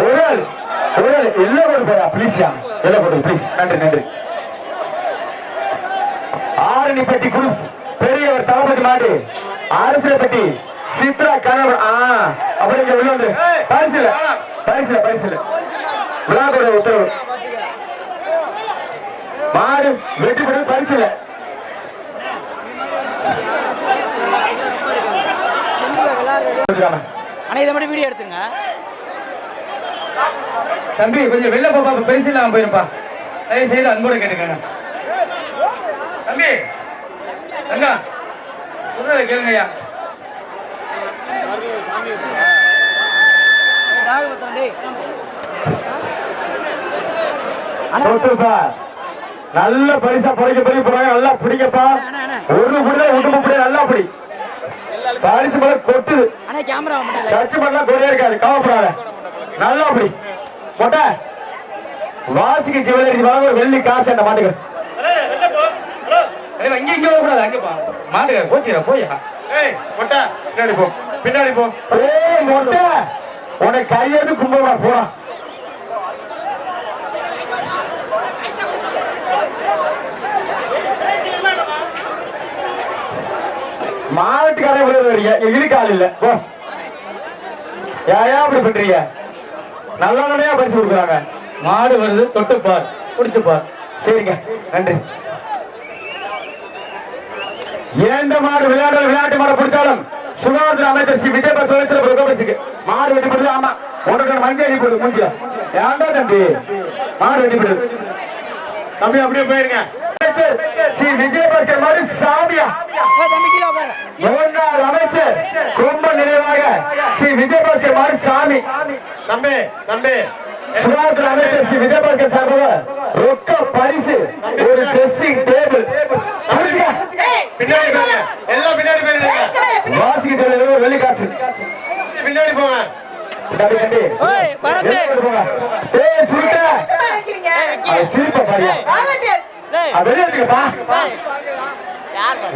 ஒரு ஆள் ஒரு ஆள் எல்லாம் போடு போறா ப்ளீஸ் எல்லாம் ப்ளீஸ் நன்றி நன்றி ஆரணிப்பட்டி குரூப்ஸ் பெரியவர் தளபதி மாடு அரசியல்பட்டி சித்ரா கணவர் ஆ அப்படி உள்ள வந்து பரிசுல பரிசுல பரிசுல விழாவோட உத்தரவு மாடு வெற்றி பெற்று பரிசுல அண்ணா இதை மட்டும் வீடியோ எடுத்துங்க தம்பி கொஞ்சம் வெளில போப்பா பெருசு இல்லாம போயிருப்பா. தயவு செய்து அன்போட கேட்டுக்கங்க. தம்பி தங்கா சொல்றத கேளுங்க ஐயா நல்ல பரிசா பறிக்க பறிக்க போறாங்க. நல்லா பிடிக்கப்பா ஒரு புடி புடி நல்லா பிடி. பரிசு பண்ணலாம் கொடியா இருக்காது கவலைப்படாத. நல்லா அப்படி மொட்டை வாசிக்கு ஜுவல்லரி வெள்ளி காசு என்ன மாட்டுக்கு? தலைவா, இங்க இங்க அங்க பா. மாட்டுக்கார போச்சுடா போயா. ஏய் மொட்டை பின்னாடி போ பின்னாடி போ. ஏய் மொட்டை உனக்கு கையெடு கும்பிடா போடா. மாவட்டுக்காரன் விழுது வரீங்க இழுக்க ஆள் இல்ல. போ. ஏன் அப்படி பண்றீங்க? நல்ல பரிசு கொடுக்குறாங்க. மாடு வருது தொட்டு குடிச்சுப்பார். சரிங்க நன்றி. எந்த மாடு விளையாடுற விளையாட்டு மாடு பிடிச்சாலும் சுகாதார அமைச்சர் ஸ்ரீ விஜயபா சுரேஸ்வர மாடு வெட்டிப்படுது ஆமா. உனக்கு மஞ்சள் அடி போடு மூஞ்சில. ஏன்டா தம்பி? மாடு வெட்டிப்படுது தம்பி அப்படியே போயிருங்க. அமைச்சர் ஸ்ரீ விஜயபாஸ்கர் மாடு சாமியா. முன்னாள் அமைச்சர் ரொம்ப நினைவாக ஸ்ரீ விஜயபாஸ்கர் மாடு சாமி. தம்பி தம்பி. சுகாதார அமைச்சர் ஸ்ரீ விஜயபாஸ்கர் சார்பாக ரொக்க பரிசு ஒரு ட்ரெஸ்ஸிங் டேபிள் பின்னாடி போங்க. எல்லாம் பின்னாடி வாசிக்கு சொல்ல வெள்ளி காசு? பின்னாடி போங்க. சிரிப்பை பாரியா. அவன் வெளியே எடுத்துக்கப்பா.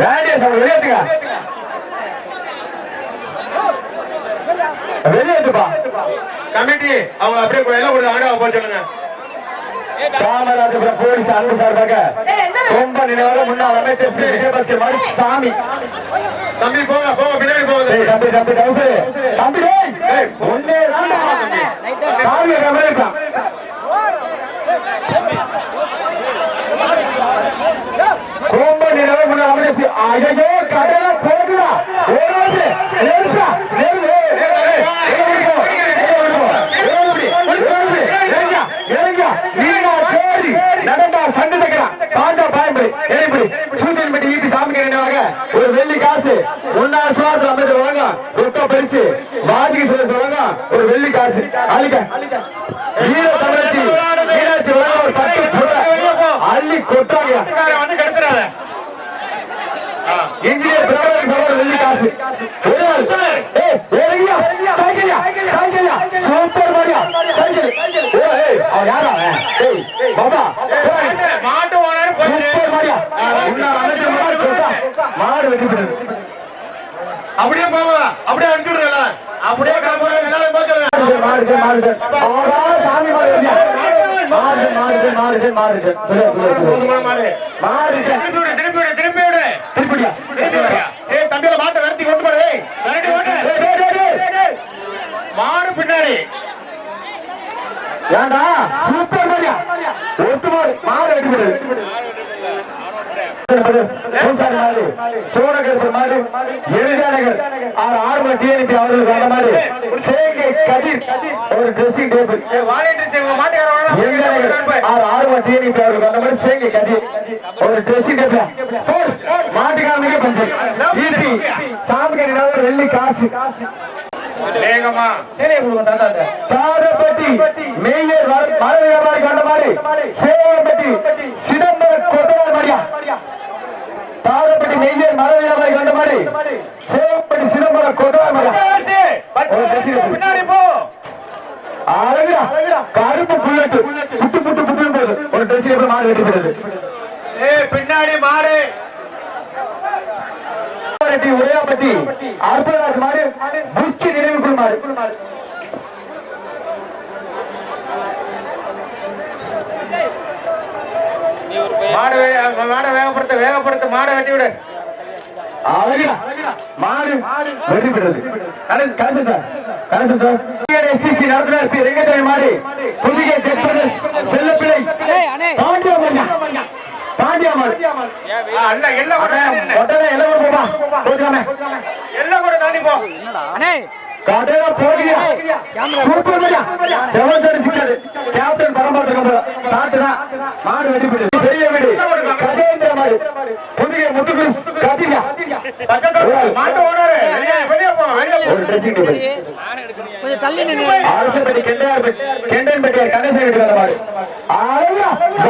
வேண்டிய சாமி, வெளியே எடுத்துக்க. வெளியே எடுத்துப்பா. கமிட்டி அவங்க அப்படியே எல்லாம் ஒரு அங்க போக சொல்லுங்க. காமராஜபுரம் போலீஸ் அன்பு சார்பாக ரொம்ப நினைவாக முன்னாள் அமைச்சர் ஸ்ரீ விஜயபாஸ்கர் மாடி சாமி. தம்பி போங்க போங்க பின்னாடி போங்க. தம்பி தம்பி தம்பி தம்பி. ஏய், ஏய், ஒண்ணே தான்டா. காவிய கம்பெனி இருக்கான். ரொம்ப நிலவு முன்னாள் அமைச்சர் ஐயோ கடல போகுதா ஓடுது நெருப்பா நெருப்பு ஒரு வெள்ளி காசு முன்னாள் சுவாசம் அமைச்சர் வழங்க பரிசு வாஜி சுரேஷ் வழங்க ஒரு வெள்ளி காசு. அழிக்க. வீர தமிழச்சி மீனாட்சி வழங்க ஒரு பத்து புடவை. அள்ளி கொட்டாங்க இன்ஜினியர் வெள்ளி காசு. சூப்பர் மாரியா சைக்கிள். ஏய் அவன் யாரா? ஏய் பாபா. மாட்டு ஓனர் சூப்பர் மாரியா உன்னால அழைச்ச மாடு வெட்டி அப்படியே போங்க அப்படியே அனுப்பிடுறல அப்படியே கிளம்புங்க எல்லாரும் சொல்லுங்க மாடு மாடு ஆடா சாமி மாடு வெட்டியா மாடு மாடு மாடு மாடு சொல்லு சொல்லு. மாடு திருப்பி விடு திருப்பி விடு திருப்பி விடு. திருப்பிடியா திருப்பி விடுயா. ஏய் தம்பியில மாட்டை விரட்டி கொண்டு போடு ஏய். விரட்டி டேய் மாடு பின்னாடி. ஏண்டா சூப்பர் மாரியா? ஒட்டு மாடு. மாடு வெட்டி விடுது சோழகர் மாடு ஆறு டிஎன்பி அவர்களுக்கு மாதிரி சேகை கதிர் ஒரு ட்ரெஸ்ஸிங் டேபிள் ஆறு டிஎன்பி அவர்களுக்கு மாதிரி சேகை கதிர் ஒரு டேபிள் பஞ்சம் ஈபி வெள்ளி காசு வேகமா சரி தாத்தா மேயர் மர வியாபாரி கண்ட மாதிரி சேவம்பட்டி சிதம்பரம் கொத்தனார் மரியா காரப்பட்டி மேயர் மர வியாபாரி கண்ட மாதிரி சேவம்பட்டி சிதம்பரம் கொத்தனார் மரியா ஒரு dressing table. பின்னாடி போ அழகுடா கருப்பு புல்லட்டு புட்டு புட்டு புட்டு போகுது ஒரு ட்ரெஸ் எப்படி மாடு ஏய் பின்னாடி மாடு உடையாப்பட்டி அற்பராஜ் மாடு புஷ்கி நினைவு குழு மாடு வேகப்படுத்த வேகப்படுத்த மாடை வெட்டி விடு அழகுடா மாடு வெற்றி பெற்றது. Ganesan sir. Ganesan sir. STC நடத்துனர் பி. எக்ஸ்பிரஸ் செல்லப்பிள்ளை. மாடியா பாண்டியா மாடு. ஆ, இல்ல எல்லாம் கூட தாண்டி நின்னு. உடனே எல்லாம் போமா போகாம எல்லாம் கூட தாண்டி போ. அண்ணே. கடையில போகியா சூப்பர் மடியா செவன் சரி சிக்ஸர் கேப்டன் பரமாத்த கம்பல சாட்டுனா மாடு வெட்டி போயிடு பெரிய வீடு. மாட்டு ஓனரு வெளியே வெளியே ஒரு dressing table. கொஞ்சம் தள்ளி நின்று அரசப்பட்டி கெண்டையார் கணேசன் வீட்டு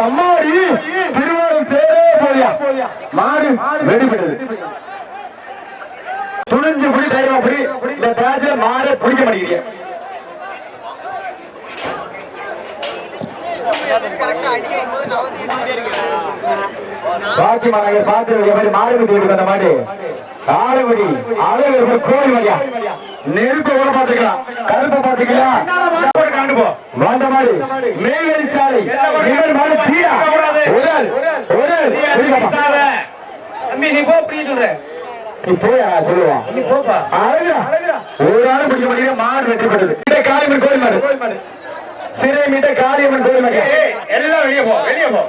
அம்மாடி திருவாரூர் தேரே போயா மாடு துணிஞ்சு புடி தைரியமா புடி இந்த பேட்ச்ல மாடை பிடிக்க மாட்டேங்கிறீங்க பாக்கி மாநகர் பார்த்து மாதிரி மாடுபடி வீட்டுக்கு வந்த மாடு? ஆளுபடி அழகு கோயில் மரியா நெருப்ப கூட பாத்துக்கலாம் கருப்பை பாத்துக்கலாம் வந்த மாடு மேல்வெளி சாலை தீரா. பேசாத. தம்பி நீ போ அப்படி சொல்றேன். நீ போயா சொல்லுவான் நீ போப்பா. அழகா ஒரு ஆள் பிடிக்க மாடு வெற்றி பெற்றது. காளியம்மன் கோயில் மாடு. சிறை மீட்ட காளியம்மன் கோயில் மாடு. எல்லாம் வெளியே போ வெளியே போ.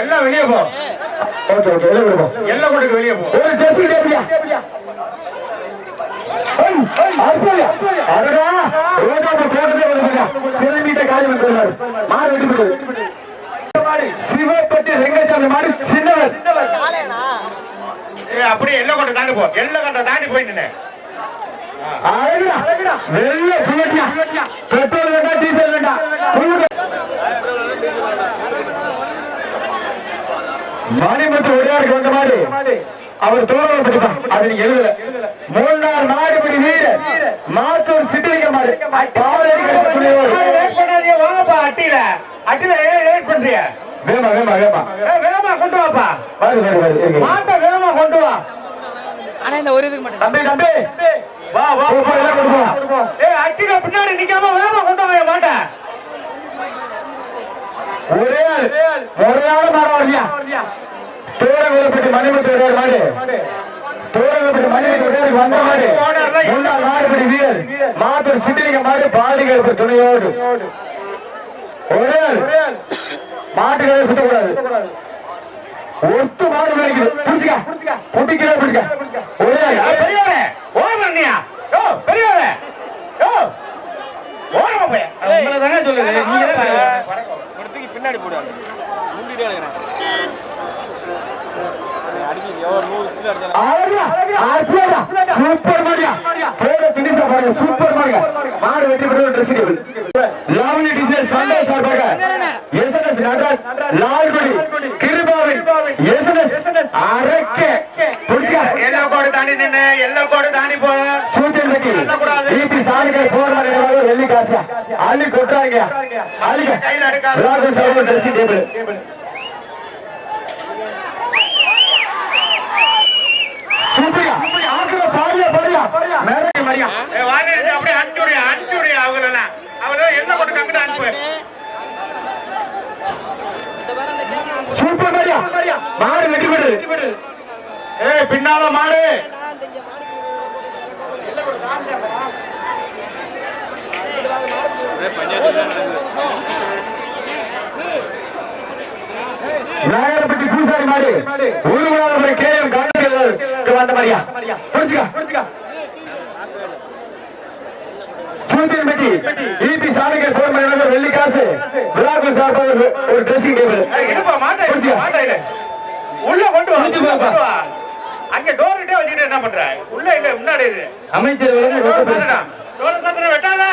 எல்லாம் வெளியே போ. ஓகே ஓகே எல்லாம் விடுவோம் எல்லாம் கொடுக்க வெளியே போ. ஒரு டெஸ்ட் டேபியா பூ சிவப்பட்டி ரெங்கசாமி மாடு சின்னவர். ஏய், அப்படியே எல்லாம் கொண்டு தாண்டி போ. எல்லாம் கொண்டு தாண்டி போய் நின்னு. அழகுடா. வெள்ள பெட்ரோல் வேண்டாம் டீசல் வேண்டாம். மணிமுத்து உடையாருக்கு வந்த மாதிரி அவர் பற்றிப்பா அது நீங்க எழுதல. மூணார் மாடுபடி வீரர் மாத்தூர் சிட்டிலிங்க மாடு பாவலடி கட்டக்கூடியவர் வாங்கப்பா அட்டியில அட்டியில ஏன் லேட் பண்றீங்க வேமா வேமா வேமா. கொண்டு வாப்பா. வாரு வாரு வாரு இருங்க. மாட்டை வேகமா கொண்டு வா. அண்ணா இந்த ஒரு இதுக்கு மட்டும் தம்பி தம்பி. வா வா. ஏய் அட்டியில பின்னாடி நிக்காம வேகமா கொண்டு வா என் மாட்டை ஒரே ஆள் வரலையா தோரங்குளப்பட்டி மணிமுத்து உடையார் மாடு. தோரங்குளப்பட்டி மணிமுத்து உடையாருக்கு வந்த மாடு. முன்னாள் மாடுபடி வீரர் மாத்தூர் சிட்டிலிங்க மாடு பாடிகள் துணையோடு. ஒரே ஆள். மாட்டுகளை சுத்தக்கூடாது ஒத்து மாடு மேய்க்குது பிடிச்சிக்க. பிடிக்கிற பிடிச்சிக்க. ஒரே பெரியவரே ஓரமா நீயா யோ பெரியவரே யோ. ஓரமா போய். உங்களை தானே சொல்லுது. நீங்க பின்னாடி போடுவாங்க. முந்திட்டே இருக்கிறேன் அடிச்சு எவ்வளோ நூறு கிலோ அடிச்சாலும் அழகா, அற்புதமா, சூப்பர் மாடியா சூப்பர் மாடியா மாடு வெற்றி பெற்ற dress table lovely design Sunday சார்பாக எஸ்என்எஸ் நடராஜ் லால்குடி கிருபாவின் எஸ்என்எஸ் அரக்க. புடிச்சா? எல்லாம் கோடு தாண்டி நின்னு எல்லாம் கோடு தாண்டி போ. சூட்டியன் வெட்டி. டிபி போடுறாங்க எல்லாரும் வெள்ளி காசா? அள்ளி. ராகுல் சார் ட்ரெஸ் டேபிள் சூப்பரியா ஆக்குற பாடியா பாடியா. மேலே மரியா ஏய், வாங்க இது அப்படியே அனுப்பிச்சுடியா அனுப்பிச்சுடியா அவங்களெல்லாம். அவங்கள எல்லாம் கொண்டு கம்பிட்டு அனுப்பு. சூப்பர் மரியா மாடு வெட்டி ஏய் பின்னால மாடு. நாகரப்பட்டி பூசாரி மாடு ஊர்வலாளர் கே எம் வந்த போன் பண்ணி வெள்ளி காசு. விழாக்கு சார்பாக ஒரு- ஒரு ட்ரெஸ்ஸிங் டேபிள். உள்ள கொண்டு வா அங்க டோர் கிட்டே வச்சுட்டு என்ன பண்ற? உள்ள இல்ல முன்னாடி அமைச்சர் வெட்டாத.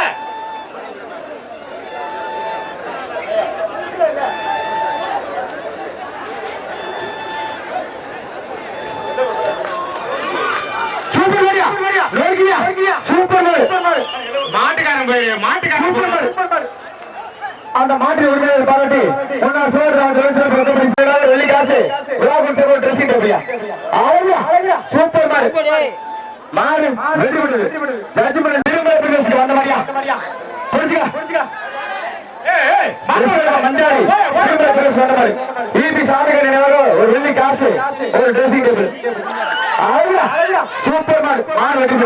அந்த மாட்டு உரிமையை பாராட்டி முன்னாள் சோழர் வெள்ளி காசு. உலகம் சேர்ந்த டிரெஸ்ஸிங் டேபிளா அழகா சூப்பர் மாறு மாறு வெற்றி பெற்றது ஜட்ஜ்மெண்ட் திரும்ப வந்த மாதிரியா? புரிஞ்சுக்க? புரிஞ்சுக்க? பேர் சொன்ன மாதிரி. ஈபி சாமிகள் நினைவாக ஒரு வெள்ளி காசு ஒரு ட்ரெஸ்ஸிங் டேபிள் சூப்பர் மாடு மாடு வெட்டி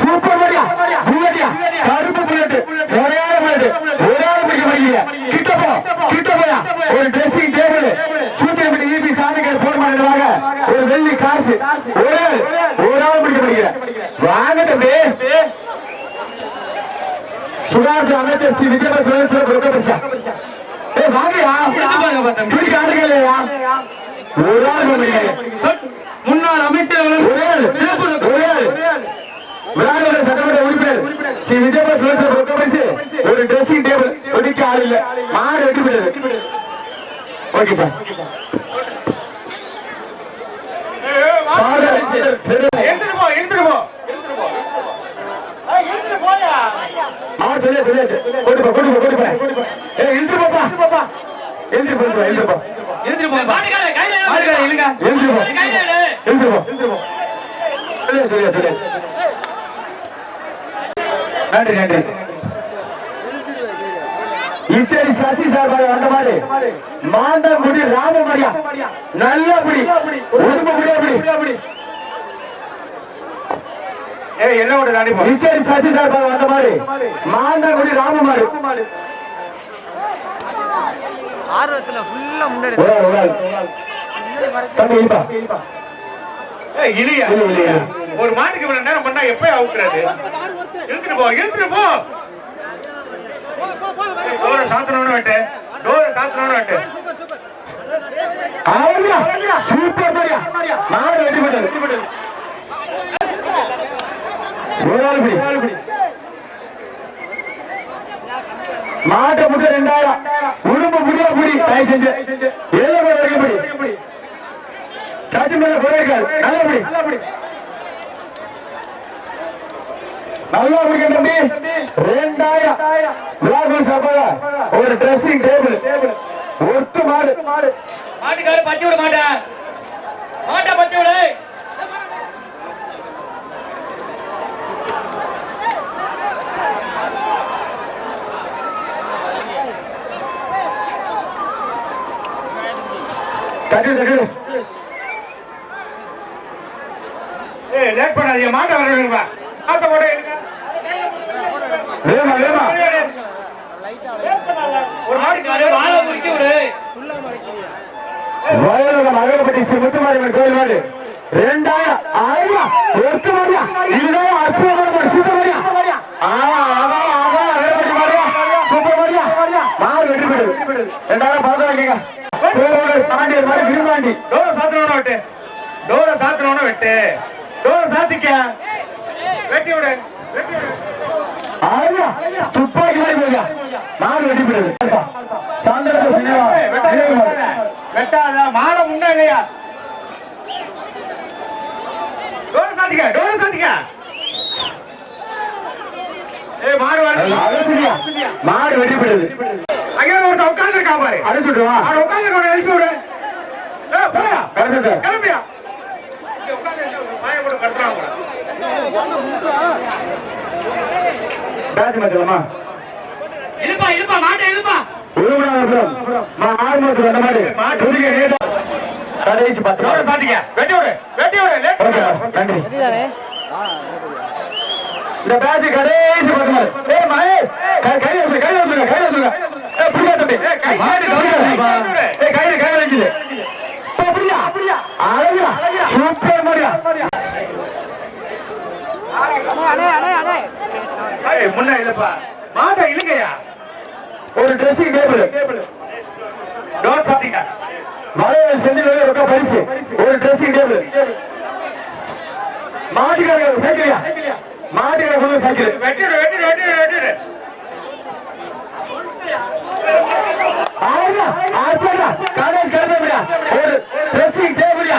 சூப்பர் மாடியா புல்லட்டியா? கருப்பு புல்லட் ஒரேயார புல்லட் ஒரே ஆள் பிடிக்க மாட்டீங்க கிட்ட போ. கிட்ட போயா? ஒரு ட்ரெஸ்ஸிங் டேபிள் சூத்திரப்பட்டி ஈபி சாமிகள் போர் மாடுவாங்க ஒரு வெள்ளி காசு. ஒரே ஆள் ஒரு ஆள் பிடிக்க மாட்டீங்க வாங்க தம்பி சுகாதார அமைச்சர் ஸ்ரீ விஜயபாஸ் சுரேஸ்வர பிரபலபரிசா ஏ வாங்கயா. பிடிக்க ஆடுகளையா ஒரு ஆள் பண்ணுங்க முன்னாள் அமைச்சர் ஒரே ஒரே சட்டமன்ற உறுப்பினர் ஸ்ரீ விஜயபாஸ் சுரேஸ்வர பிரபலபரிசு ஒரு ட்ரெஸ்ஸிங் டேபிள் ஒடிக்க ஆள் இல்ல மாடு வெட்டி போயிடுது ஓகே சார் எடுத்துட்டு போ எடுத்துட்டு போ மாடு சொல்லியா சொல்லியாச்சு கொண்டு போ கொண்டு போ கொண்டு போ ஏ இழுத்து போப்பா. எழுந்து போப்பா. போ இல்லைங்க போ போ சொல்லியா சொல்லியா நன்றி நன்றி. சசி சார்பாக வந்த மாதிரி மாண்டங்குடி ராமமரியா நல்ல முடி உடம்பு என்ன ஒன்று தாண்டி போ. இத்தனை சசி சார்பாக வந்த மாதிரி. மாண்டங்குடி ராமமாரி. ஆர்வத்துல ஃபுல்லா முன்னாடி ஒரு ஆள், ஒரு மாட்டுக்கு இவ்வளவு நேரம் பண்ணா எப்ப அவுக்குறது இழுத்துட்டு போ இழுத்துட்டு போ. டோர சாத்தணும்னு வெட்டு டோர சாத்தணும்னு வெட்டு. சூப்பர் மாடு. மாட்ட முட்டை ரெண்டாயிரம். உடம்பு புரிய புரி தயவு செஞ்சு. ஏழு பேர் வரைக்கும் சாச்சி மேல குறைக்காது நல்லபடி நல்லா பிடிக்க தம்பி. ரெண்டாயிரம். விழாக்குள் சபையில ஒரு ட்ரெஸ்ஸிங் டேபிள் ஒட்டு மாடு. மாட்டுக்கார பத்தி விட மாட்டேன் மாட்டா பத்தி விட. தட்டு தட்டு ஏய் லேட் பண்ணாதீங்க மாட்டை வர வேணுமா மாட்டை இருங்க வேமா வேமா ஒரு மாட்டுக்கு வாழை முறிக்க விடு. வயலுல மகளப்பட்டி ஸ்ரீ முத்துமாரியம்மன் கோயில் மாடு. ரெண்டாயிரம். ஆயிரம். மாடியா இதுதான் அற்புதமான சூப்பர் மாடியா? ஆமா ஆமா ஆமா சூப்பர் மாடியா? மாடு வெற்றி பெற்றது ரெண்டாயிரம் பணத்தை கோவில் பாண்டியர் மாதிரி விரும்பாண்டி. டோர சாத்தணும்னு வெட்டு. டோர சாத்தணும்னு வெட்டு. டோர சாத்திக்க. வெட்டி விடு. வெட்டி விடு. துப்பாக்கி மாதிரி போயா மாடு வெற்றி பெற்றது சாயந்தரத்து சினிமா. வெட்டாத வெட்டாத. மாலை முன்ன இல்லையா? டோர சாத்திக்க டோர சாத்திக்க. ஏய் மாடு பெற்றது அங்கே ஒருத்தன் உட்கார்ந்து பாரு அழைச்சுட்டுவா அவன் உட்கார்ந்து எழுப்பி விடு ஏய் போயா கரெக்டா சார் கிளம்பியா பேட்ச் மாத்தலாமா இழுப்பா இழுப்பா மாட்டை இழுப்பா வந்த மாதிரி நேதா கடைசி பத்து டோர சாத்திக்க வெட்டி விடு வெட்டி விடு லேட் ஓகே நன்றி இந்த பேட்ச் கடைசி பத்து மாதிரி ஏய் மகே கை கை கை ஏய் புடியா தம்பி ஏய், கை மாடு கை கவுங்க கை ஏய் கை கை அழகா சூப்பர் மாதிரியா அண்ணே அண்ணே அண்ணே ஏய் முன்ன இல்லப்பா ஒரு ட்ரெஸ்ஸிங் டேபிள் டோர் ரொக்க பரிசு ஒரு ட்ரெஸ்ஸிங் டேபிள் சைக்கிளியா சைக்கிள். வெட்டிடு வெட்டிடு வெட்டிடு வெட்டிடு. அற்புதம் கடைசி கிளம்பிடா ஒரு ட்ரெஸ்ஸிங் டேபிள்யா